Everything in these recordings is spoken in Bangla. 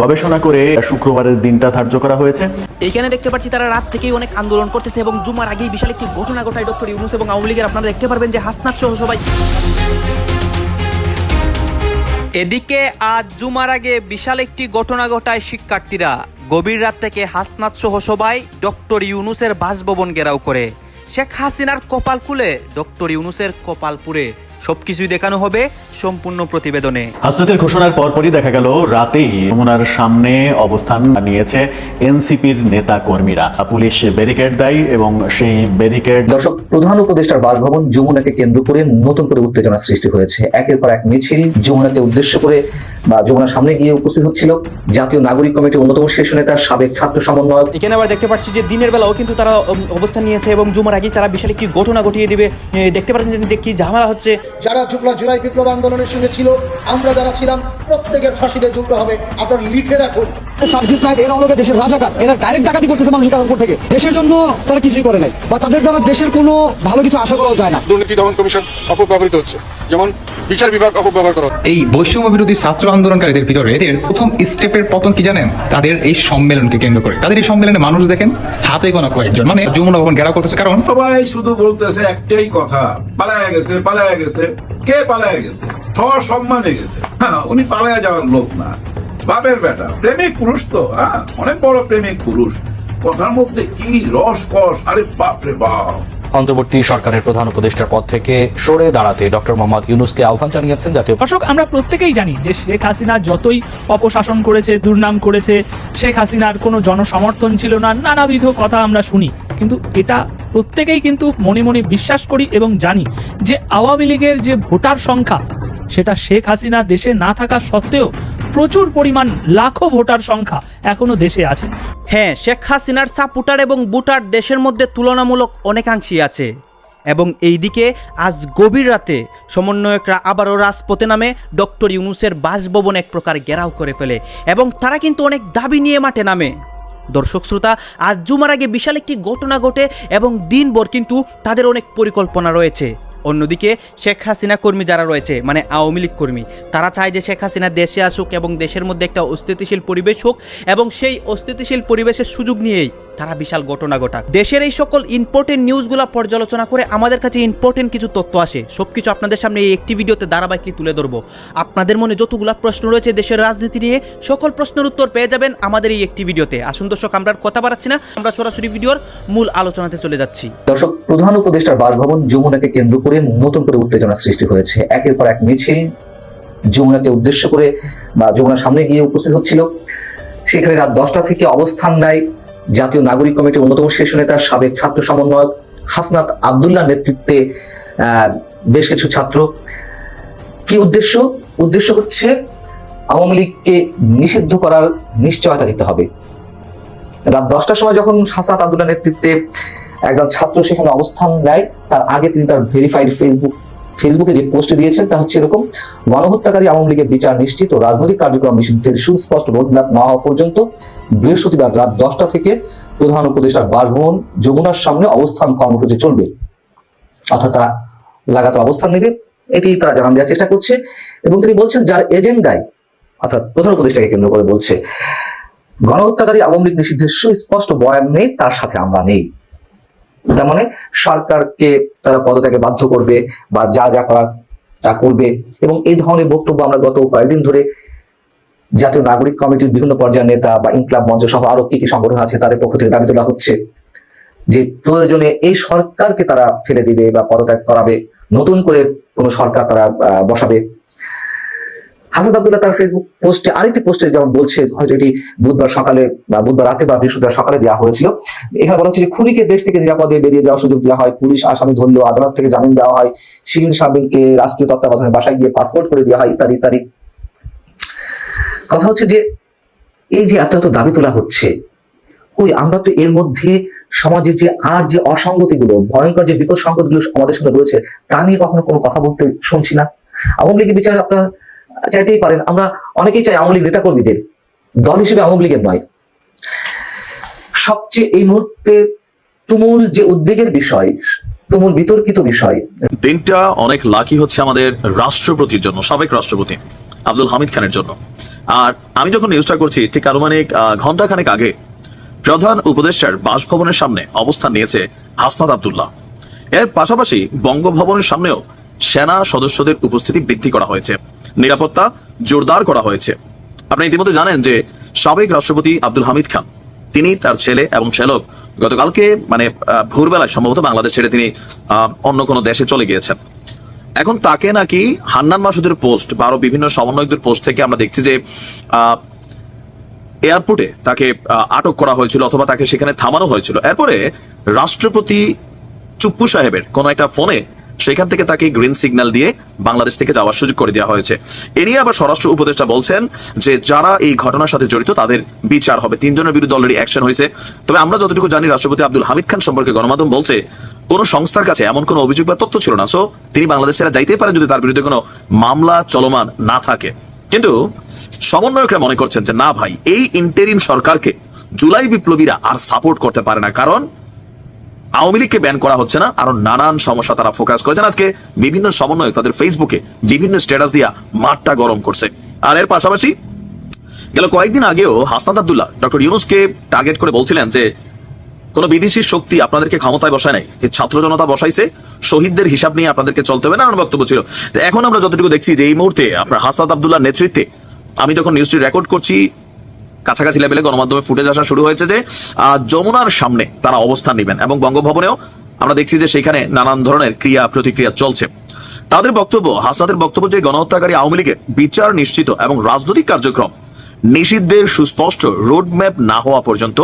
গবেষণা করে শুক্রবারের দিনটা ধার্য করা হয়েছে। এইখানে দেখতে পাচ্ছি তারা রাত থেকেই অনেক আন্দোলন করতেছে এবং জুমার আগেই বিশাল একটি ঘটনা ঘটায় ডক্টর ইউনুস এবং আওয়ামী লীগের। আপনারা দেখতে পারবেন যে হাসনাত সহ সবাই। এদিকে আজ জুমার আগে বিশাল একটি ঘটনা ঘটায় শিক্ষার্থীরা। গভীর রাত থেকে হাসনাত সহ সবাই ডক্টর ইউনুসের বাসভবন ঘেরাও করে। শেখ হাসিনার কপাল খুলে ডক্টর ইউনুসের কপাল পুরে সবকিছুই দেখানো হবে সম্পূর্ণ প্রতিবেদনে। হাসনাতের ঘোষণার পরপরই দেখা গেল রাতেই যমুনার সামনে অবস্থান নিয়েছে এনসিপির নেতা কর্মীরা পুলিশ ব্যারিকেড দেয় এবং সেই ব্যারিকেড দর্শক প্রধান উপদেষ্টার বাসভবন যমুনাকে কেন্দ্র করে নতুন করে উত্তেজনা সৃষ্টি হয়েছে। একের পর এক মিছিল যমুনাকে উদ্দেশ্য করে বা যমুনার সামনে গিয়ে উপস্থিত হচ্ছিল জাতীয় নাগরিক কমিটির অন্যতম শীর্ষ নেতা সাবেক ছাত্র সমন্বয়ক। এখানে আবার দেখতে পাচ্ছি যে দিনের বেলাও কিন্তু তারা অবস্থান নিয়েছে এবং জুমার আগেই তারা বিশাল একটি ঘটনা ঘটিয়ে দিবে। দেখতে পাচ্ছেন যে কি ঝামেলা হচ্ছে। যারা জুবলা জুলাই বিপ্লব আন্দোলনের সঙ্গে ছিল আমরা যারা ছিলাম প্রত্যেকের ফাঁসিতে ঝুলতে হবে। আপনারা লিখে রাখুন। সাবজিৎ নায়ক এরা হলো দেশের রাজাকার। এরা ডাইরেক্ট ডাকাতি করতেছে মানুষের টাকার থেকে। দেশের জন্য তারা কিছুই করে নাই। বা তাদের দ্বারা দেশের কোনো ভালো কিছু আশা করাও যায় না। দুর্নীতি দমন কমিশন অপব্যবহৃত হচ্ছে। যেমন বিচার বিভাগ অপব্যবহার করা এই বৈষম্য বিরোধী ছাত্র আন্দোলনকারীদের ভিতরে এদের প্রথম স্টেপের পতন কি জানেন? তাদের এই সম্মেলনকে কেন্দ্র করে। তাদের এই সম্মেলনে মানুষ দেখেন, হাতে গোনা কয়েকজন। মানে যমুনা ভবন ঘেরাও করতেছে, কারণ সবাই শুধু বলতেছে একটাই কথা, পালায়া গেছে পালায়া গেছে। কে পালায়া গেছে? সম্মানে গেছে। হ্যাঁ উনি পালায়া যাওয়ার লোক না। বাপের বেটা, প্রেমিক পুরুষ তো হ্যাঁ? অনেক বড় প্রেমিক পুরুষ। কথার মধ্যে কি রস কস? আরে বাপরে বাপ। অন্তর্বর্তী সরকারের প্রধান উপদেষ্টার পদ থেকে সরে দাঁড়াতে ডক্টর মোহাম্মদ ইউনুসকে আহ্বান জানিয়েছেন জাতীয় দর্শক, আমরা প্রত্যেকেই জানি যে শেখ হাসিনা যতই অপশাসন করেছে, দুর্নাম করেছে, শেখ হাসিনার কোনো জনসমর্থন ছিল না, নানাবিধ কথা আমরা শুনি। কিন্তু এটা প্রত্যেকেই কিন্তু মনে মনে বিশ্বাস করি এবং জানি যে আওয়ামী লীগের যে ভোটার সংখ্যা, সেটা শেখ হাসিনা দেশে না থাকা সত্ত্বেও প্রচুর পরিমাণ লাখো ভোটার সংখ্যা এখনও দেশে আছে। হ্যাঁ শেখ হাসিনার সাপুটার এবং বুটার দেশের মধ্যে তুলনামূলক অনেকাংশই আছে। এবং এইদিকে আজ গভীর রাতে সমন্বয়করা আবারও রাজপথে নামে ডক্টর ইউনুসের বাসভবন এক প্রকার ঘেরাও করে ফেলে এবং তারা কিন্তু অনেক দাবি নিয়ে মাঠে নামে। দর্শক শ্রোতা, আজ জুমার আগে বিশাল একটি ঘটনা ঘটে এবং দিনভর কিন্তু তাদের অনেক পরিকল্পনা রয়েছে। অন্যদিকে শেখ হাসিনা কর্মী যারা রয়েছে মানে আওয়ামী লীগ কর্মী, তারা চায় যে শেখ হাসিনা দেশে আসুক এবং দেশের মধ্যে একটা অস্থিতিশীল পরিবেশ হোক এবং সেই অস্থিতিশীল পরিবেশের সুযোগ নিয়েই তারা বিশাল ঘটনা ঘটাক দেশের এই সকল ইম্পর্টেন্ট নিউজগুলো পর্যালোচনা করে আমাদের কাছে ইম্পর্টেন্ট কিছু তথ্য আসে। সব কিছু আপনাদের সামনে এই একটি ভিডিওতে ধারাবাহিকলি তুলে ধরবো। আপনাদের মনে যতগুলো প্রশ্ন রয়েছে দেশের রাজনীতি নিয়ে, সকল প্রশ্নের উত্তর পেয়ে যাবেন আমাদের এই একটি ভিডিওতে। আসুন দর্শক, আমরা কথা বাড়াচ্ছি না, আমরা সরাসরি ভিডিওর মূল আলোচনাতে চলে যাচ্ছি। দর্শক, প্রধান উপদেষ্টার বাসভবন যমুনাকে কেন্দ্র করে নতুন করে উত্তেজনা সৃষ্টি হয়েছে। একের পর এক মিছিল যমুনাকে উদ্দেশ্য করে বা যমুনার সামনে গিয়ে উপস্থিত হচ্ছিল। সেখানে রাত দশটা থেকে অবস্থান নেয় জাতীয় নাগরিক কমিটির অন্যতম শীর্ষ নেতা সাবেক ছাত্র সমন্বয়ক হাসনাত আবদুল্লাহ নেতৃত্বে বেশ কিছু ছাত্র। কি উদ্দেশ্য? উদ্দেশ্য হচ্ছে আওয়ামী লীগকে নিষিদ্ধ করার নিশ্চয়তা দিতে হবে। রাত দশটার সময় যখন হাসাত আবদুল্লাহ নেতৃত্বে একজন ছাত্র সেখানে অবস্থান নেয়, তার আগে তিনি তার ভেরিফাইড ফেসবুক ফেসবুকে যে পোস্ট দিয়েছেন, তা হচ্ছে এরকম, গণহত্যাকারী আওয়ামী লীগের বিচার নিশ্চিত ও রাজনৈতিক কার্যক্রম নিষিদ্ধের সুস্পষ্ট রোডম্যাপ না হওয়া পর্যন্ত বৃহস্পতিবার রাত দশটা থেকে প্রধান উপদেষ্টার বাসভবন যমুনার সামনে অবস্থান কর্মসূচি চলবে। অর্থাৎ তারা লাগাতার অবস্থান নেবে, এটি তারা জানান দেওয়ার চেষ্টা করছে এবং তিনি বলছেন, যার এজেন্ডায়, অর্থাৎ প্রধান উপদেষ্টাকে কেন্দ্র করে বলছে, গণহত্যাকারী আওয়ামী লীগ নিষিদ্ধের সুস্পষ্ট বয়ান নেই, তার সাথে আমরা নেই। তার মানে সরকারকে তারা পদত্যাগে বাধ্য করবে বা যা যা করার তা করবে। এবং এই ধরনের বক্তব্য আমরা গত কয়েকদিন ধরে জাতীয় নাগরিক কমিটির বিভিন্ন পর্যায়ের নেতা বা ইনকলাব মঞ্চ সহ আরও কি কি সংগঠন আছে তাদের পক্ষ থেকে দাবি তোলা হচ্ছে যে প্রয়োজনে এই সরকারকে তারা ফেলে দিবে বা পদত্যাগ করাবে। নতুন করে কোন সরকার তারা বসাবে। হাসাদ আব্দুল্লাহ তার ফেসবুক পোস্টে আরেকটি পোস্টে যেমন বলছে, হয়তো এটি বুধবার সকালে বা বুধবার রাতে বা বৃহস্পতিবার সকালে দেওয়া হয়েছিল। এখানে বলা হচ্ছে যে খুনিকে দেশ থেকে নিরাপদে বেরিয়ে যাওয়ার সুযোগ দেওয়া হয়। পুলিশ আসামি ধরলেও আদালত থেকে জামিন দেওয়া হয়। শিরিন সাবিনকে রাষ্ট্রীয় তত্ত্বাবধানে বাসায় গিয়ে পাসপোর্ট করে দেওয়া হয় ইত্যাদি ইত্যাদি। কথা হচ্ছে যে এই যে এত এত দাবি তোলা হচ্ছে ওই আমরা তো এর মধ্যে সমাজের যে আর যে অসঙ্গতিগুলো, ভয়ঙ্কর যে বিপদ সংকটগুলো আমাদের সামনে রয়েছে, তা নিয়ে কখনো কোনো কথা বলতে শুনছি না। আওয়ামী লীগের বিচার আপনারা চাইতেই পারেন। আমরা অনেকেই চাই আওয়ামী লীগ নেতাকর্মীদের। দল হিসেবে আওয়ামী লীগের নয়। সবচেয়ে এই মুহূর্তে তুমুল যে উদ্বেগের বিষয়, তুমুল বিতর্কিত বিষয়, দিনটা অনেক লাকি হচ্ছে আমাদের রাষ্ট্রপতির জন্য, সাবেক রাষ্ট্রপতি আব্দুল হামিদ খানের জন্য। আর আমি যখন নিউজটা করছি, ঠিক আনুমানিক ঘণ্টা খানেক আগে প্রধান উপদেষ্টার বাসভবনের সামনে অবস্থান নিয়েছে হাসনাত আব্দুল্লাহ। এর পাশাপাশি বঙ্গভবনের সামনেও সেনা সদস্যদের উপস্থিতি বৃদ্ধি করা হয়েছে। নিরাপত্তা জোরদার করা হয়েছে। আপনি ইতিমধ্যে জানেন যে সাবেক রাষ্ট্রপতি আব্দুল হামিদ খান, তিনি তার ছেলে এবং শ্যালক গতকালকে মানে ভোরবেলায় সম্ভবত বাংলাদেশ ছেড়ে তিনি অন্য কোনো দেশে চলে গিয়েছেন। এখন তাকে নাকি হান্নান মাসুদের পোস্ট বা আরও বিভিন্ন সমন্বয়কদের পোস্ট থেকে আমরা দেখছি যে এয়ারপোর্টে তাকে আটক করা হয়েছিল অথবা তাকে সেখানে থামানো হয়েছিল। এরপরে রাষ্ট্রপতি চুপ্পু সাহেবের কোন একটা ফোনে সেখান থেকে তাকে গ্রিন সিগন্যাল দিয়ে বাংলাদেশ থেকে যাওয়ার সুযোগ করে দেওয়া হয়েছে। এ নিয়ে আবার স্বরাষ্ট্র উপদেষ্টা বলছেন যে, যারা এই ঘটনার সাথে জড়িত, তাদের বিচার হবে। তিনজনের বিরুদ্ধে অলরেডি অ্যাকশন হয়েছে। তবে আমরা যতটুকু জানি, রাষ্ট্রপতি আব্দুল হামিদ খান সম্পর্কে গণমাধ্যম বলছে, কোন সংস্থার কাছে এমন কোনো অভিযোগ বা তথ্য ছিল না। সো তিনি বাংলাদেশেরা যাইতেই পারেন যদি তার বিরুদ্ধে কোনো মামলা চলমান না থাকে। কিন্তু সমন্বয়করা মনে করছেন যে, না ভাই, এই ইন্টেরিম সরকারকে জুলাই বিপ্লবীরা আর সাপোর্ট করতে পারে না। কারণ আওয়ামী লীগকে ব্যান করা হচ্ছে না, আরও নানান সমস্যা তারা ফোকাস করেছেন। আজকে বিভিন্ন সমন্বয়ক তাদের ফেসবুকে বিভিন্ন স্ট্যাটাস দিয়া মাঠটা গরম করছে। আর এর পাশাপাশি গেল কয়েকদিন আগেও হাসনাত আবদুল্লাহ, ডক্টর ইউনুসকে টার্গেট করে বলছিলেন যে, কোন বিদেশি শক্তি আপনাদেরকে ক্ষমতায় বসায় নাই ছাত্র জনতা বসাইছে, শহীদদের হিসাব নিয়ে আপনাদেরকে চলতে হবে না বক্তব্য ছিল। এখন আমরা যতটুকু দেখছি যে এই মুহূর্তে আপনার হাসনাত আব্দুল্লাহ নেতৃত্বে, আমি যখন নিউজটি রেকর্ড করছি কাছাকাছি লেভেলে গণমাধ্যমে ফুটেজ আসা শুরু হয়েছে যে যমুনার সামনে তারা অবস্থান নেবেন এবং বঙ্গভবনেও আমরা দেখছি যে সেখানে নানান ধরনের ক্রিয়া প্রতিক্রিয়া চলছে। তাদের বক্তব্য, হাসনাতের বক্তব্য যে গণহত্যাকারী আওয়ামী লীগের বিচার নিশ্চিত এবং রাজনৈতিক কার্যক্রম নিষিদ্ধের সুস্পষ্ট রোডম্যাপ না হওয়া পর্যন্ত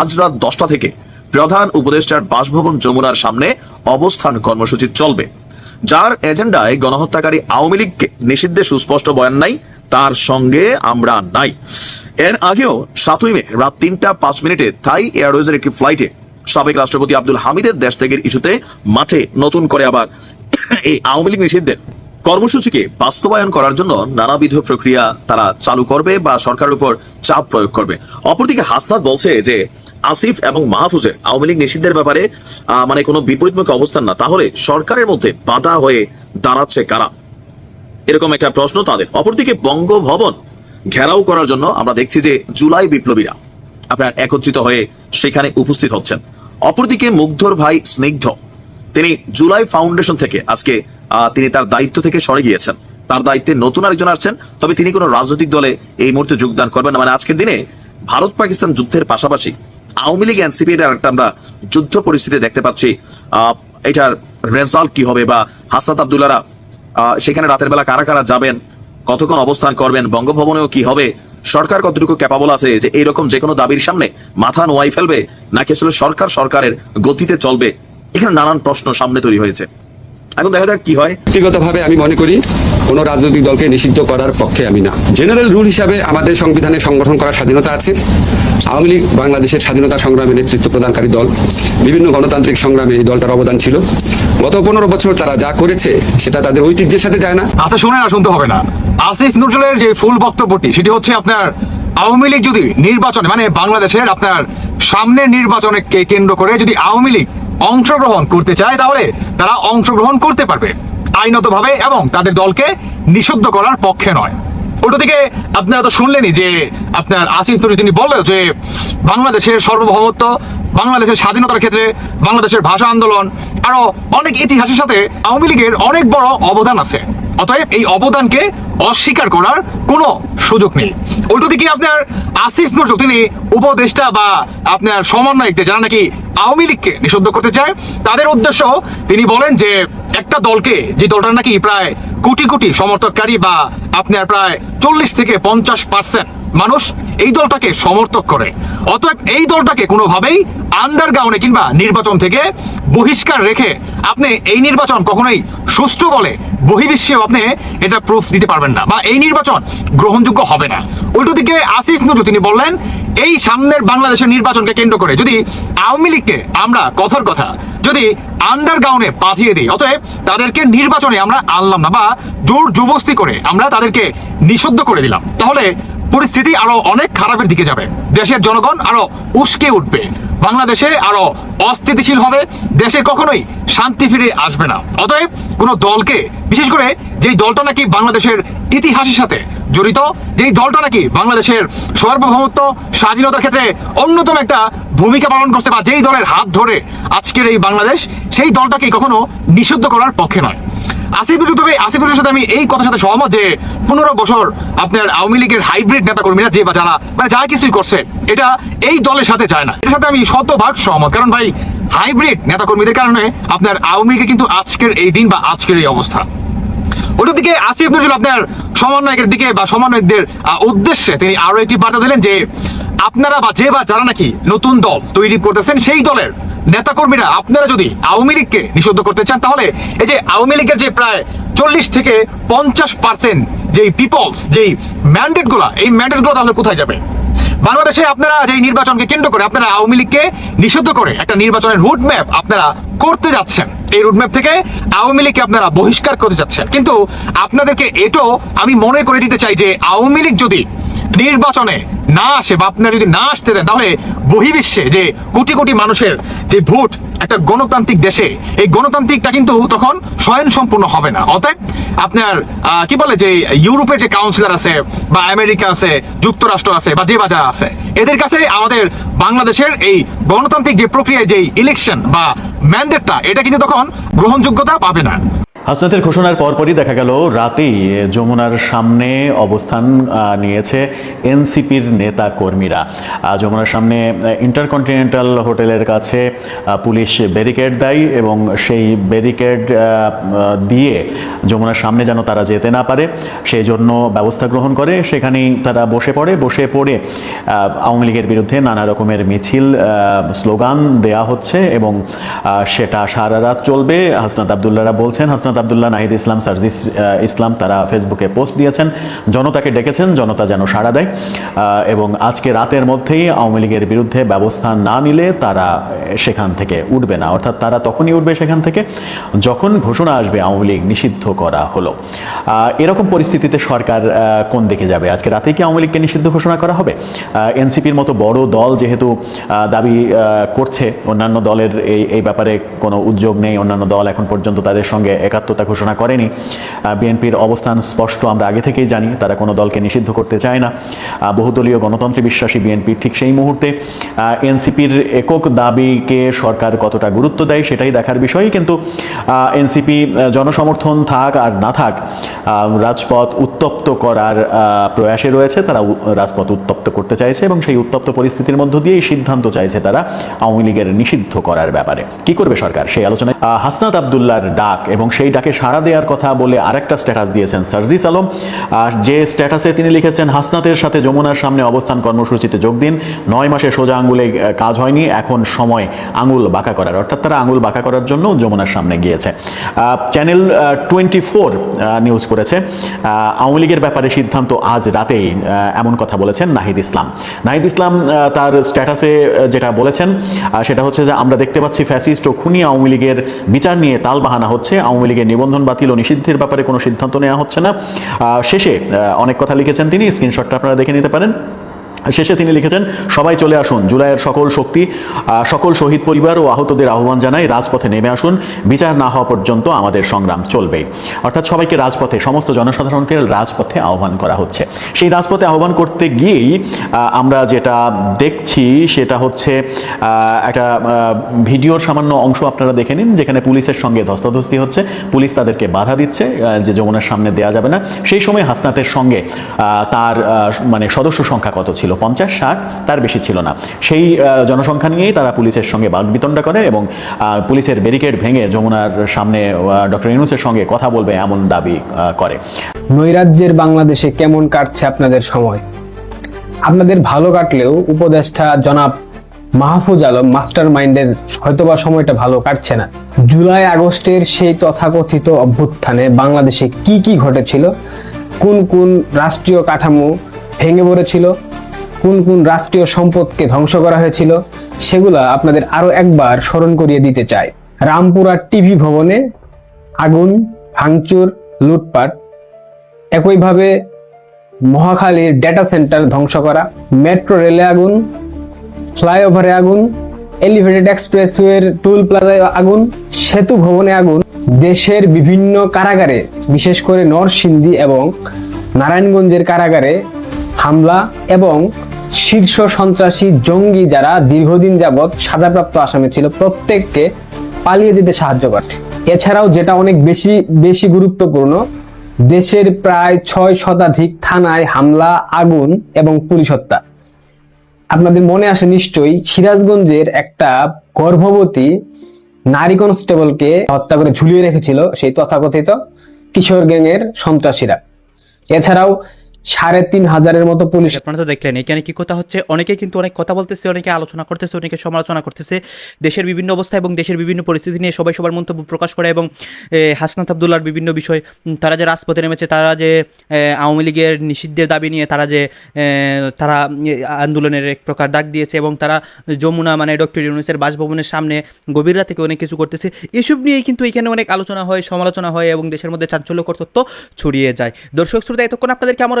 আজ রাত দশটা থেকে প্রধান উপদেষ্টার বাসভবন যমুনার সামনে অবস্থান কর্মসূচি চলবে। যার এজেন্ডায় গণহত্যাকারী আওয়ামী লীগকে নিষিদ্ধে সুস্পষ্ট বয়ান নাই তার সঙ্গে আমরা নাই। এর আগেও সাতই মে রাত তিনটা পাঁচ মিনিটে থাই এয়ারওয়েজের একটি ফ্লাইটে সাবেক রাষ্ট্রপতি আব্দুল হামিদের দেশ ত্যাগের ইস্যুতে মাঠে নতুন করে আবার এই আওয়ামী লীগ নিষিদ্ধের কর্মসূচিকে বাস্তবায়ন করার জন্য নানাবিধ প্রক্রিয়া তারা চালু করবে বা সরকারের উপর চাপ প্রয়োগ করবে। অপরদিকে হাসনাত বলছে যে আসিফ এবং মাহফুজের আওয়ামী লীগ নিষিদ্ধের ব্যাপারে মানে কোনো বিপরীতমুখী অবস্থান না। তাহলে সরকারের মধ্যে বাধা হয়ে দাঁড়াচ্ছে কারা? এরকম একটা প্রশ্ন তাদের। অপরদিকে বঙ্গভবন ঘেরাও করার জন্য আমরা দেখছি যে জুলাই বিপ্লবীরা আপনার একত্রিত হয়ে সেখানে উপস্থিত হচ্ছেন। অপরদিকে মুগ্ধর ভাই স্নিগ্ধ, তিনি জুলাই ফাউন্ডেশন থেকে আজকে তিনি তার দায়িত্ব থেকে সরে গিয়েছেন। তার দায়িত্বে নতুন আরেকজন আসছেন, তবে তিনি কোনো রাজনৈতিক দলে এই মুহূর্তে যোগদান করবেন না। মানে আজকের দিনে ভারত পাকিস্তান যুদ্ধের পাশাপাশি আওয়ামী লীগ এনসিপির একটা আমরা যুদ্ধ পরিস্থিতি দেখতে পাচ্ছি। এটার রেজাল্ট কি হবে বা হাসনাত আবদুল্লারা সেখানে রাতের বেলা কারা কারা যাবেন, কতক্ষণ অবস্থান করবেন, বঙ্গভবনেও কি হবে, সরকার কতটুকু ক্যাপাবল আছে যে এইরকম যে কোনো দাবির সামনে মাথা নোয়াই ফেলবে, নাকি আসলে সরকার সরকারের গতিতে চলবে? এখানে নানান প্রশ্ন সামনে তৈরি হয়েছে। এখন দেখা যাক কি হয়। ব্যক্তিগতভাবে আমি মনে করি, কোনো রাজনৈতিক দলকে নিষিদ্ধ করার পক্ষে আমি না। জেনারেল রুল হিসাবে আমাদের সংবিধানে সংগঠন করার স্বাধীনতা আছে। আওয়ামী লীগ বাংলাদেশের স্বাধীনতা সংগ্রামে নেতৃত্ব প্রদানকারী দল। বিভিন্ন গণতান্ত্রিক সংগ্রামে এই দলটার অবদান ছিল। গত পনেরো বছর তারা যা করেছে, সেটা তাদের ঐতিহ্যের সাথে যায় না। আচ্ছা শুনে না শুনতে হবে না। আসিফ নজরুলের যে ফুল বক্তব্যটি, সেটি হচ্ছে আপনার আওয়ামী লীগ যদি নির্বাচনে মানে বাংলাদেশের আপনার সামনের নির্বাচনে কে কেন্দ্র করে যদি আওয়ামী লীগ অংশগ্রহণ করতে চায়, তাহলে তারা অংশগ্রহণ করতে পারবে। আইনতভাবে এবং তাদের দলকে নিষিদ্ধ করার পক্ষে নয়। ওটা থেকে আপনারা তো শুনলেনই যে আপনার আসিফ নজরুল তিনি বললেন যে বাংলাদেশের সার্বভৌমত্ব বাংলাদেশের স্বাধীনতার ক্ষেত্রে বাংলাদেশের ভাষা আন্দোলন, আরও অনেক ইতিহাসের সাথে আওয়ামী লীগের অনেক বড় অবদান আছে। অতএব এই অবদানকে অস্বীকার করার কোনো সুযোগ নেই। উল্টো দিকে আপনার আসিফ নজরুল, তিনি উপদেষ্টা বা আপনার সমন্বয়কদের যারা নাকি আওয়ামী লীগকে নিষিদ্ধ করতে চায়, তাদের উদ্দেশ্য তিনি বলেন যে একটা দলকে, যে দলটার নাকি প্রায় কোটি কোটি সমর্থককারী বা আপনার প্রায় চল্লিশ থেকে পঞ্চাশ পার্সেন্ট মানুষ এই দলটাকে সমর্থক করে। অতএব এই দলটাকে কোনোভাবেই আন্ডারগ্রাউন্ডে কিংবা নির্বাচন থেকে বহিষ্কার রেখে আপনি এই নির্বাচন কখনোই সুষ্ঠু বলে বহির্বিশ্বেও আপনি এটা প্রুফ দিতে পারবেন না বা এই নির্বাচন গ্রহণযোগ্য হবে না। উল্টো দিকে আসিফ নজরুল তিনি বললেন, এই সামনের বাংলাদেশের নির্বাচনকে কেন্দ্র করে যদি আওয়ামী লীগকে আমরা কথার কথা যদি আন্ডারগ্রাউন্ডে পাঠিয়ে দিই, অতএব তাদেরকে নির্বাচনে আমরা আনলাম না বা জোর জবস্তি করে আমরা তাদেরকে নিষিদ্ধ করে দিলাম। তাহলে পরিস্থিতি আরও অনেক খারাপের দিকে যাবে। দেশের জনগণ আরও উস্কে উঠবে। বাংলাদেশে আরও অস্থিতিশীল হবে। দেশে কখনোই শান্তি ফিরে আসবে না। অতএব কোনো দলকে, বিশেষ করে যেই দলটা নাকি বাংলাদেশের ইতিহাসের সাথে জড়িত, যেই দলটা নাকি বাংলাদেশের সার্বভৌমত্ব, স্বাধীনতার ক্ষেত্রে অন্যতম একটা ভূমিকা পালন করছে বা যেই দলের হাত ধরে আজকের এই বাংলাদেশ, সেই দলটাকে কখনো নিষিদ্ধ করার পক্ষে নয়। আসিফুর তবে আসিফুরের সাথে আমি এই কথার সাথে সহমত যে পনেরো বছর আপনার আওয়ামী লীগের হাইব্রিড নেতা কর্মীরা যে বা যারা মানে যা কিছুই করছে, এটা এই দলের সাথে যায় না। এর সাথে আমি শতভাগ সহমত। কারণ ভাই, হাইব্রিড নেতা কর্মীদের কারণে আপনার আওয়ামী লীগের কিন্তু আজকের এই দিন বা আজকের এই অবস্থা। ওটার দিকে আসিফ নজরুল আপনার সমন্বয়কের দিকে বা সমন্বয়কদের উদ্দেশ্যে তিনি আরও একটি বার্তা দিলেন যে, আপনারা বা যে বা যারা নাকি নতুন দল তৈরি করতেছেন, সেই দলের নেতাকর্মীরা, আপনারা যদি আওয়ামী লীগকে নিষিদ্ধ করতে চান, তাহলে এই যে আওয়ামী লীগের যে প্রায় চল্লিশ থেকে পঞ্চাশ পার্সেন্ট যেই পিপলস যেই ম্যান্ডেটগুলা, এই ম্যান্ডেটগুলো তাহলে কোথায় যাবে? বাংলাদেশে আপনারা যে নির্বাচনকে কেন্দ্র করে আপনারা আওয়ামী লীগকে নিষিদ্ধ করে একটা নির্বাচনের রুট ম্যাপ আপনারা করতে যাচ্ছেন। এই রুট ম্যাপ থেকে আওয়ামী লীগকে আপনারা বহিষ্কার করতে যাচ্ছেন। কিন্তু আপনাদেরকে এটাও আমি মনে করে দিতে চাই যে আওয়ামী লীগ যদি নির্বাচনে না আসে বা আপনারা যদি না আসতে দেন, তাহলে বহির্বিশ্বে যে কোটি কোটি মানুষের যে ভোট একটা গণতান্ত্রিক দেশে, এই গণতান্ত্রিকটা কিন্তু তখন স্বয়ং সম্পূর্ণ হবে না। অতএব আপনার কি বলে যে ইউরোপের যে কাউন্সিলর আছে বা আমেরিকা আছে, যুক্তরাষ্ট্র আছে বা যে বাজার আছে, এদের কাছে আমাদের বাংলাদেশের এই গণতান্ত্রিক যে প্রক্রিয়ায় যে ইলেকশন বা ম্যান্ডেটটা এটা কিন্তু তখন গ্রহণযোগ্যতা পাবে না। হাসনাতের ঘোষণার পরপরই দেখা গেল, রাতেই যমুনার সামনে অবস্থান নিয়েছে এনসিপির নেতা কর্মীরা। যমুনার সামনে ইন্টারকন্টিনেন্টাল হোটেলের কাছে পুলিশ ব্যারিকেড দেয় এবং সেই ব্যারিকেড দিয়ে যমুনার সামনে যেন তারা যেতে না পারে, সেই জন্য ব্যবস্থা গ্রহণ করে। সেখানেই তারা বসে পড়ে বসে পড়ে আওয়ামী লীগের বিরুদ্ধে নানা রকমের মিছিল স্লোগান দেয়া হচ্ছে এবং সেটা সারা রাত চলবে। হাসনাত আবদুল্লাহরা বলছেন, হাসনাত আবদুল্লাহ নাহিদ ইসলাম, সার্জিস ইসলাম, তারা ফেসবুকে পোস্ট দিয়েছেন। জনতাকে ডেকেছেন, জনতা যেন সাড়া দেয়। এবং আজকে রাতের মধ্যেই আওয়ামী লীগের বিরুদ্ধে ব্যবস্থা না নিলে তারা সেখান থেকে উঠবে না। অর্থাৎ তারা তখনই উঠবে সেখান থেকে, যখন ঘোষণা আসবে আওয়ামী লীগ নিষিদ্ধ করা হলো। এরকম পরিস্থিতিতে সরকার কোন দিকে যাবে? আজকে রাতেই কি আওয়ামী লীগকে নিষিদ্ধ ঘোষণা করা হবে? এনসিপির মতো বড় দল যেহেতু দাবি করছে, অন্যান্য দলের এই এই ব্যাপারে কোনো উদ্যোগ নেই। অন্যান্য দল এখন পর্যন্ত তাদের সঙ্গে একাত্মতা ঘোষণা করেনি। বিএনপির অবস্থান স্পষ্ট, আমরা আগে থেকেই জানি, তারা কোনো দলকে নিষিদ্ধ করতে চায় না। বহুদলীয় গণতন্ত্রে বিশ্বাসী বিএনপি ঠিক সেই মুহূর্তে এনসিপির একক দাবিকে সরকার কতটা গুরুত্ব দেয় সেটাই দেখার বিষয়, কিন্তু এনসিপি জনসমর্থন থাক আর না থাক রাজপথ উত্তপ্ত করার প্রয়াসে রয়েছে, তারা রাজপথ উত্তপ্ত করতে চাইছে এবং সেই উত্তপ্ত পরিস্থিতির মধ্য দিয়েই সিদ্ধান্ত চাইছে তারা আওয়ামী লীগের নিষিদ্ধ করার ব্যাপারে। কি করবে সরকার? সেই আলোচনায় হাসনাত আবদুল্লাহর ডাক এবং সেই ডাকে সাড়া দেওয়ার কথা বলে আরেকটা স্ট্যাটাস দিয়েছেন সার্জিস আলম। যে স্ট্যাটাসে তিনি লিখেছেন হাসনাতের সাথে যমুনার সামনে অবস্থান কর্মসূচিতে যোগ দিন। নয় মাসে সোজা আঙ্গুলে আহ, কাজ হয়নি এখন সময় আঙুল বাঁকা করার। অর্থাৎ তারা আঙুল বাঁকা করার জন্য যমুনার সামনে গিয়েছে। চ্যানেল টোয়েন্টি ফোর নিউজ করেছে। আওয়ামী লীগের ব্যাপারে সিদ্ধান্ত আজ রাতেই এমন কথা বলেছেন নাহিদ ইসলাম। নাহিদ ইসলাম তার স্ট্যাটাসে যেটা বলেছেন সেটা হচ্ছে যে আমরা দেখতে পাচ্ছি ফ্যাসিস্ট ও খুনি আওয়ামী লীগের বিচার নিয়ে তাল বাহানা হচ্ছে। আওয়ামী লীগের নিবন্ধন বাতিল ও নিষিদ্ধের ব্যাপারে কোনো সিদ্ধান্ত নেওয়া হচ্ছে না। শেষে অনেক কথা লিখেছেন তিনি। স্ক্রিনশটটা আপনারা দেখে নিতে পারেন। শেষে তিনি লিখেছেন, সবাই চলে আসুন, জুলাইয়ের সকল শক্তি সকল শহীদ পরিবার ও আহতদের আহ্বান জানাই, রাজপথে নেমে আসুন, বিচার না হওয়া পর্যন্ত আমাদের সংগ্রাম চলবে। অর্থাৎ সবাইকে রাজপথে, সমস্ত জনসাধারণকে রাজপথে আহ্বান করা হচ্ছে। সেই রাজপথে আহ্বান করতে গিয়েই আমরা যেটা দেখছি সেটা হচ্ছে একটা ভিডিওর সামান্য অংশ আপনারা দেখে নিন, যেখানে পুলিশের সঙ্গে ধস্তাধস্তি হচ্ছে, পুলিশ তাদেরকে বাধা দিচ্ছে যে যমুনার সামনে দেওয়া যাবে না। সেই সময় হাসনাতের সঙ্গে তার মানে সদস্য সংখ্যা কত ছিল? পঞ্চাশ, ষাট, তার বেশি ছিল না। সেই জনসংখ্যা নিয়েই তারা পুলিশের সঙ্গে বাগবিতণ্ডা করে এবং পুলিশের ব্যারিকেড ভেঙে যমুনার সামনে ডক্টর ইউনুসের সঙ্গে কথা বলবে এমন দাবি করে। নৈরাজ্যের বাংলাদেশে কেমন কাটছে আপনাদের সময়? আপনাদের ভালো কাটলেও উপদেষ্টা জনাব মাহফুজ আলম মাস্টার মাইন্ডের হয়তোবা সময়টা ভালো কাটছে না। জুলাই আগস্টের সেই তথাকথিত অভ্যুত্থানে বাংলাদেশে কি কি ঘটেছিল? কোন কোন রাষ্ট্রীয় কাঠামো ভেঙে পড়েছিল? কোন কোন রাষ্ট্রীয় সম্পদকে ধ্বংস করা হয়েছিল সেগুলা আপনাদের আরও একবার স্মরণ করিয়ে দিতে চাই। রামপুরার টিভি ভবনে আগুন, ভাঙচুর, লুটপাট, একইভাবে মহাখালীর ডেটা সেন্টার ধ্বংস করা মেট্রো রেলে আগুন ফ্লাইওভারে আগুন এলিভেটেড এক্সপ্রেসওয়ের টুল প্লাজায় আগুন, সেতু ভবনে আগুন, দেশের বিভিন্ন কারাগারে, বিশেষ করে নরসিংদী এবং নারায়ণগঞ্জের কারাগারে হামলা এবং শীর্ষ সন্ত্রাসী জঙ্গি যারা দীর্ঘদিন যাবৎ সাজাপ্রাপ্ত আসামি ছিল, প্রত্যেককে পালিয়ে যেতে সাহায্য করে এছাড়াও যেটা অনেক বেশি বেশি গুরুত্বপূর্ণ, দেশের প্রায় ছয় শতাধিক থানায় হামলা, আগুন এবং পুলিশ হত্যা। আপনাদের মনে আসে নিশ্চয়ই, সিরাজগঞ্জের একটা গর্ভবতী নারী কনস্টেবলকে হত্যা করে ঝুলিয়ে রেখেছিল সেই তথাকথিত কিশোর গ্যাংয়ের সন্ত্রাসীরা। এছাড়াও সাড়ে তিন হাজারের মতো পুলিশ আপনারা দেখলেন, এখানে কি কথা হচ্ছে? অনেকে কিন্তু অনেক কথা বলতেছে, অনেকে আলোচনা করতেছে, অনেকে সমালোচনা করতেছে। দেশের বিভিন্ন অবস্থা এবং দেশের বিভিন্ন পরিস্থিতি নিয়ে সবাই সবার মন্তব্য প্রকাশ করে এবং হাসনাত আবদুল্লার বিভিন্ন বিষয় তারা যে রাজপথে নেমেছে, তারা যে আওয়ামী লীগের নিষিদ্ধের দাবি নিয়ে তারা যে তারা আন্দোলনের এক প্রকার ডাক দিয়েছে এবং তারা যমুনা মানে ডক্টর ইউনুসের বাসভবনের সামনে গভীর রাতে অনেক কিছু করতেছে। এসব নিয়েই কিন্তু এখানে অনেক আলোচনা হয়, সমালোচনা হয় এবং দেশের মধ্যে চাঞ্চল্যকর ছড়িয়ে যায়। দর্শক শ্রোতা, এতক্ষণ আপনাদেরকে আমরা